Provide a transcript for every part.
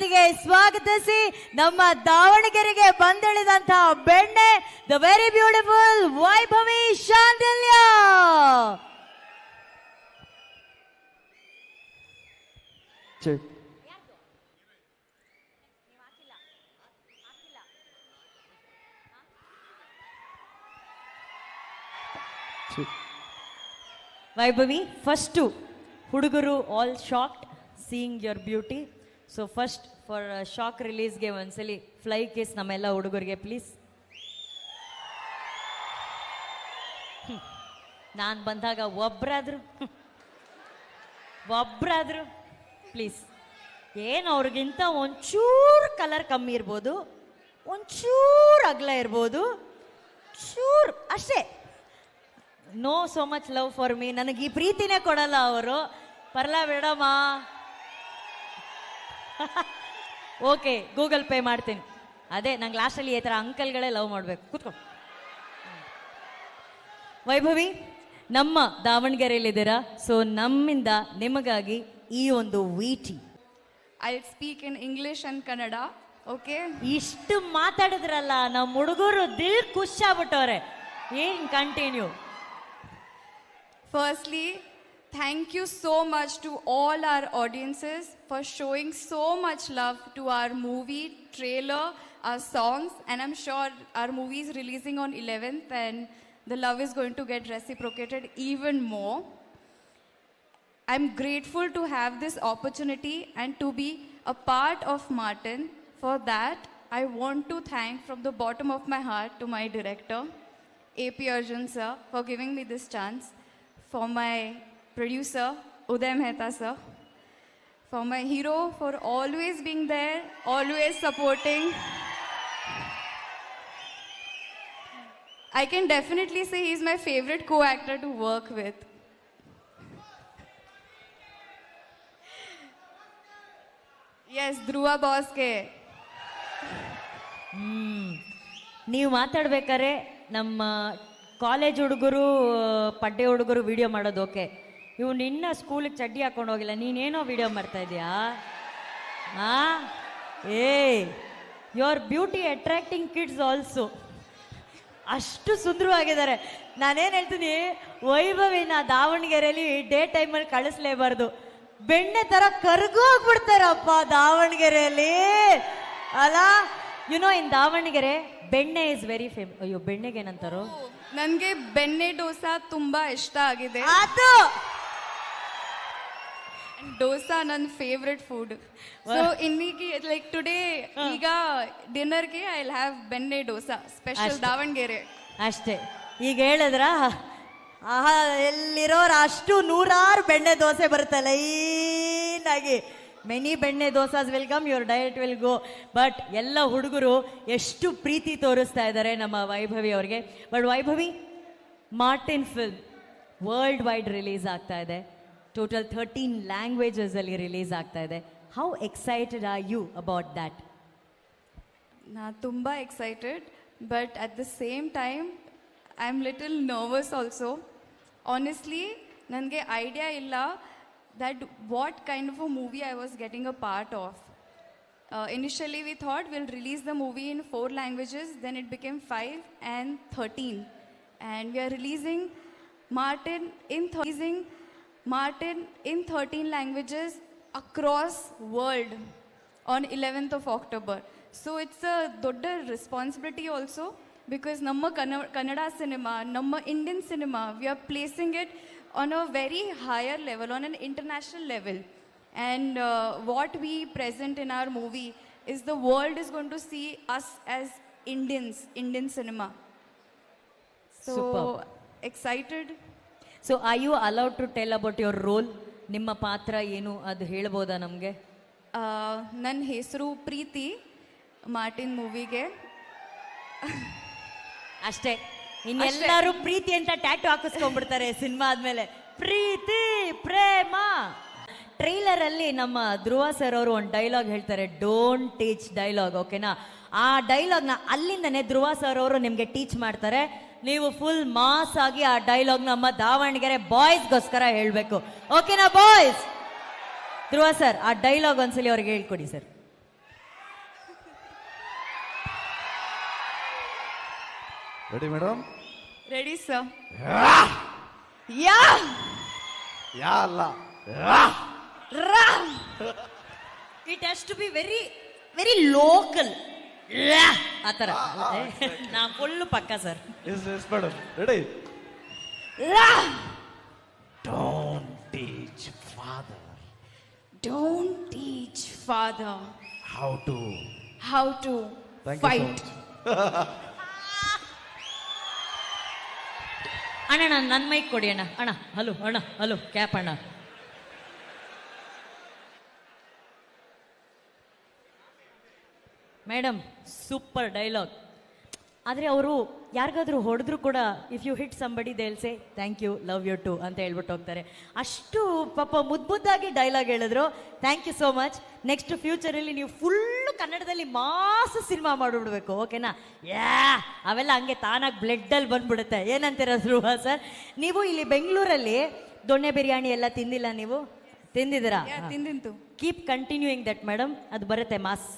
ಚಪ್ಪಾಳೆಯೊಂದಿಗೆ ಸ್ವಾಗತಿಸಿ ನಮ್ಮ ದಾವಣಗೆರೆಗೆ ಬಂದಿಳಿದಂತಹ ಬೆಣ್ಣೆ the very beautiful Vaibhavi Shandilya. Vaibhavi first ಹುಡುಗರು all shocked seeing your beauty so first for shock ರಿಲೀಸ್ಗೆ ಒಂದ್ಸಲಿ ಫ್ಲೈ ಕೇಸ್ ನಮ್ಮೆಲ್ಲ ಹುಡುಗರಿಗೆ ಪ್ಲೀಸ್ ನಾನು ಬಂದಾಗ ಒಬ್ಬರಾದ್ರು ಒಬ್ರಾದ್ರು. ಪ್ಲೀಸ್ ಏನು ಅವ್ರಿಗಿಂತ ಒಂಚೂರು ಕಲರ್ ಕಮ್ಮಿ ಇರ್ಬೋದು, ಒಂಚೂರು ಅಗಲ ಇರ್ಬೋದು, ಚೂರು ಅಷ್ಟೇ. No so much love for me ನನಗೆ ಈ ಪ್ರೀತಿನೇ ಕೊಡಲ್ಲ ಅವರು. ಪರ್ಲ ಬೇಡಮ್ಮ. ಓಕೆ ಗೂಗಲ್ ಪೇ ಮಾಡ್ತೀನಿ. ಅದೇ ನಂಗೆ ಲಾಸ್ಟಲ್ಲಿ ಈ ಥರ ಅಂಕಲ್ಗಳೇ ಲವ್ ಮಾಡಬೇಕು. ಕೂತ್ಕೊ. ವೈಭವಿ ನಮ್ಮ ದಾವಣಗೆರೆಯಲ್ಲಿದ್ದೀರಾ? ಸೊ ನಮ್ಮಿಂದ ನಿಮಗಾಗಿ ಈ ಒಂದು wheaty. I speak in English and Kannada okay ಇಷ್ಟು ಮಾತಾಡಿದ್ರಲ್ಲ ನಮ್ಮ ಹುಡುಗರು ದಿಲ್ ಖುಷಿ ಆಗ್ಬಿಟ್ಟವ್ರೆ. ಏನ್ continue Firstly, thank you so much to all our audiences for showing so much love to our movie, trailer, our songs, and I'm sure our movie is releasing on 11th and the love is going to get reciprocated even more. I'm grateful to have this opportunity and to be a part of Martin. For that, I want to thank from the bottom of my heart to my director, AP Arjun sir, for giving me this chance, for my producer, Uday Mehta sir, for my hero for always being there, always supporting. I can definitely say he's my favorite co-actor to work with. Yes, Dhruva hmm ನೀವು ಮಾತಾಡ್ಬೇಕಾರೆ ನಮ್ಮ college ಹುಡುಗರು ಪಡ್ಡೆ ಹುಡುಗರು video ಮಾಡೋದು okay ಇವ್ ನಿನ್ನ ಸ್ಕೂಲಿಗೆ ಚಡ್ಡಿ ಹಾಕೊಂಡು ಹೋಗಿಲ್ಲ. ನೀನೇನೋ ವಿಡಿಯೋ ಮಾಡ್ತಾ ಇದೀಯಾ? ಆ? ಏ your beauty attracting kids also ಅಷ್ಟು ಸುಂದರವಾಗಿದ್ದಾರೆ. ನಾನೇನು ಹೇಳ್ತೀನಿ ವೈಭವಿನ ದಾವಣಗೆರೆಯಲ್ಲಿ ಡೇ ಟೈಮಲ್ಲಿ ಕಳಿಸ್ಲೇಬಾರ್ದು. ಬೆಣ್ಣೆ ತರ ಕರ್ಗೋಗ್ಬಿಡ್ತಾರಪ್ಪ ದಾವಣಗೆರೆಯಲ್ಲಿ ಅಲ್ಲ ಯು ನೋ ಇನ್ ದಾವಣಗೆರೆ ಬೆಣ್ಣೆ ಇಸ್ ವೆರಿ ಫೇಮ್ ಅಯ್ಯೋ ಬೆಣ್ಣೆಗೆ ಏನಂತಾರೋ ನನಗೆ ಬೆಣ್ಣೆ ಡೋಸಾ ತುಂಬಾ ಇಷ್ಟ ಆಗಿದೆ. ಅದು! ಡೋಸಾ ನನ್ನ ಫೇವ್ರೆಟ್ ಫುಡ್ ಸೊ ಇನ್ನೀಗ ಲೈಕ್ ಟುಡೇ ಈಗ ಡಿನ್ನರ್ಗೆ ಐ ಹ್ಯಾವ್ ಬೆಣ್ಣೆ ಡೋಸಾ ಸ್ಪೆಷಲ್ ದಾವಣಗೆರೆ. ಅಷ್ಟೇ. ಈಗ ಹೇಳಿದ್ರ ಆಹಾ ಎಲ್ಲಿರೋರು ಅಷ್ಟು ನೂರಾರು ಬೆಣ್ಣೆ ದೋಸೆ ಬರುತ್ತೆ ಲೈನಾಗಿ. Many benne dosas welcome your diet will go but ಎಲ್ಲ ಹುಡುಗರು ಎಷ್ಟು ಪ್ರೀತಿ ತೋರಿಸ್ತಾ ಇದ್ದಾರೆ ನಮ್ಮ ವೈಭವಿ ಅವ್ರಿಗೆ. But Vaibhavi Martin film world wide release ಆಗ್ತಾ ಇದೆ. ಟೋಟಲ್ ಥರ್ಟೀನ್ ಲ್ಯಾಂಗ್ವೇಜಸಲ್ಲಿ ರಿಲೀಸ್ ಆಗ್ತಾ ಇದೆ. How excited are you about that ನಾ ತುಂಬ excited but at the same time I am little nervous also honestly ನನಗೆ ಐಡಿಯಾ ಇಲ್ಲ that what kind of a movie I was getting a part of initially we thought will release the movie in four languages then it became five and thirteen and we are releasing Martin in releasing Martin in 13 languages across world on 11th of October. So it's a dodder responsibility also because Namma Kannada cinema, Namma Indian cinema, we are placing it on a very higher level, on an international level. And uh, what we present in our movie is the world is going to see us as Indians, Indian cinema. So Superb. excited. So I you allowed to tell about your role ನಿಮ್ಮ ಪಾತ್ರ ಏನು? ಅದು ಹೇಳ್ಬೋದಾ ನಮಗೆ? ನನ್ನ ಹೆಸರು ಪ್ರೀತಿ Martin ಮೂವಿಗೆ. ಅಷ್ಟೇ. ಇನ್ನೆಲ್ಲರೂ ಪ್ರೀತಿ ಅಂತ ಟ್ಯಾಟು ಹಾಕಿಸ್ಕೊಂಡ್ಬಿಡ್ತಾರೆ ಸಿನಿಮಾ ಆದ್ಮೇಲೆ. ಪ್ರೀತಿ ಪ್ರೇಮ. ಟ್ರೈಲರ್ ಅಲ್ಲಿ ನಮ್ಮ ಧ್ರುವ ಸರ್ ಅವರು ಒಂದು ಡೈಲಾಗ್ ಹೇಳ್ತಾರೆ ಡೋಂಟ್ ಟೀಚ್ ಡೈಲಾಗ್ ಓಕೆನಾ ಆ ಡೈಲಾಗ್ನ ಅಲ್ಲಿಂದನೇ ಧ್ರುವ ಸರ್ ಅವರು ನಿಮಗೆ ಟೀಚ್ ಮಾಡ್ತಾರೆ. ನೀವು ಫುಲ್ ಮಾಸ್ ಆಗಿ ಆ ಡೈಲಾಗ್ ನಮ್ಮ ದಾವಣಗೆರೆ ಬಾಯ್ಸ್ಗೋಸ್ಕರ ಹೇಳಬೇಕು. ಓಕೆನಾ ಬಾಯ್ಸ್ ಧ್ರುವ ಸರ್ ಆ ಡೈಲಾಗ್ ಒಂದ್ಸಲಿ ಅವ್ರಿಗೆ ಹೇಳ್ಕೊಡಿ sir ready madam ready sir ಯಾ! ಯಾ! ಅಲ್ಲ. ರಾ! It has to be very very local ಆ ಥರ ನಾ ಫುಲ್ಲು ಪಕ್ಕ sir yes yes madam ready Ra don't teach father don't teach father how to how to thank you fight ಅಣ್ಣ ಅಣ್ಣ ನನ್ನ mic ಕೊಡಿ ಅಣ್ಣ ಅಣ್ಣ ಹಲೋ ಅಣ್ಣ ಹಲೋ ಕ್ಯಾಪ್ ಅಣ್ಣ ಮೇಡಮ್ ಸೂಪರ್ ಡೈಲಾಗ್. ಆದರೆ ಅವರು ಯಾರಿಗಾದ್ರೂ ಹೊಡೆದ್ರು ಕೂಡ if you hit somebody they'll say thank you love you too ಅಂತ ಹೇಳ್ಬಿಟ್ಟು ಹೋಗ್ತಾರೆ. ಅಷ್ಟು ಪಾಪ ಮುದ್ದು ಮುದ್ದಾಗಿ ಡೈಲಾಗ್ ಹೇಳಿದ್ರು. Thank you so much next ಫ್ಯೂಚರಲ್ಲಿ ನೀವು ಫುಲ್ಲು ಕನ್ನಡದಲ್ಲಿ ಮಾಸ್ ಸಿನಿಮಾ ಮಾಡಿಬಿಡ್ಬೇಕು ಓಕೆನಾ? ಯಾ ಅವೆಲ್ಲ ಹಂಗೆ ತಾನಾಗಿ ಬ್ಲಡ್ಡಲ್ಲಿ ಬಂದ್ಬಿಡುತ್ತೆ. ಏನಂತೀರ ಧ್ರುವ ಸರ್? ನೀವು ಇಲ್ಲಿ ಬೆಂಗಳೂರಲ್ಲಿ ದೊಣ್ಣೆ ಬಿರಿಯಾನಿ ಎಲ್ಲ ತಿಂದಿಲ್ಲ ನೀವು? ತಿಂದಿದ್ದೀರಾ? ತಿಂದಿಂತು. ಕೀಪ್ ಕಂಟಿನ್ಯೂಯಿಂಗ್ ದಟ್ ಮೇಡಮ್ ಅದು ಬರುತ್ತೆ ಮಾಸ್.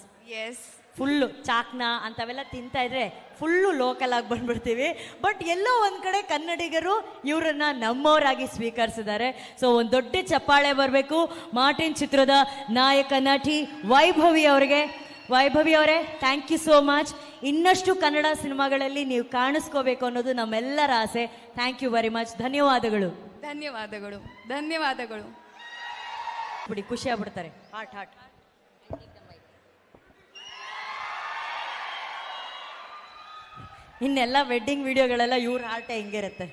ಎಸ್ ಫುಲ್ಲು ಚಾಕ್ನ ಅಂಥವೆಲ್ಲ ತಿಂತಾ ಇದ್ರೆ ಫುಲ್ಲು ಲೋಕಲ್ ಆಗಿ ಬಂದ್ಬಿಡ್ತೀವಿ. ಬಟ್ ಎಲ್ಲೋ ಒಂದು ಕಡೆ ಕನ್ನಡಿಗರು ಇವರನ್ನ ನಮ್ಮವರಾಗಿ ಸ್ವೀಕರಿಸಿದ್ದಾರೆ. ಸೊ ಒಂದು ದೊಡ್ಡ ಚಪ್ಪಾಳೆ ಬರಬೇಕು. ಮಾರ್ಟಿನ್ ಚಿತ್ರದ ನಾಯಕ ನಟಿ ವೈಭವಿ ಅವರಿಗೆ. ವೈಭವಿ ಅವರೇ ಥ್ಯಾಂಕ್ ಯು ಸೋ ಮಚ್ ಇನ್ನಷ್ಟು ಕನ್ನಡ ಸಿನಿಮಾಗಳಲ್ಲಿ ನೀವು ಕಾಣಿಸ್ಕೋಬೇಕು ಅನ್ನೋದು ನಮ್ಮೆಲ್ಲರ ಆಸೆ. ಥ್ಯಾಂಕ್ ಯು ವೆರಿ ಮಚ್ ಧನ್ಯವಾದಗಳು. ಧನ್ಯವಾದಗಳು. ಧನ್ಯವಾದಗಳು. ಬಿಡಿ ಖುಷಿ ಆಗ್ಬಿಡ್ತಾರೆ. ಹಾಟ್ ಹಾಟ್ ಇನ್ನೆಲ್ಲ ವೆಡ್ಡಿಂಗ್ ವಿಡಿಯೋಗಳೆಲ್ಲ ಇವ್ರ ಹಾರ್ಟೆ ಹಿಂಗಿರುತ್ತೆ?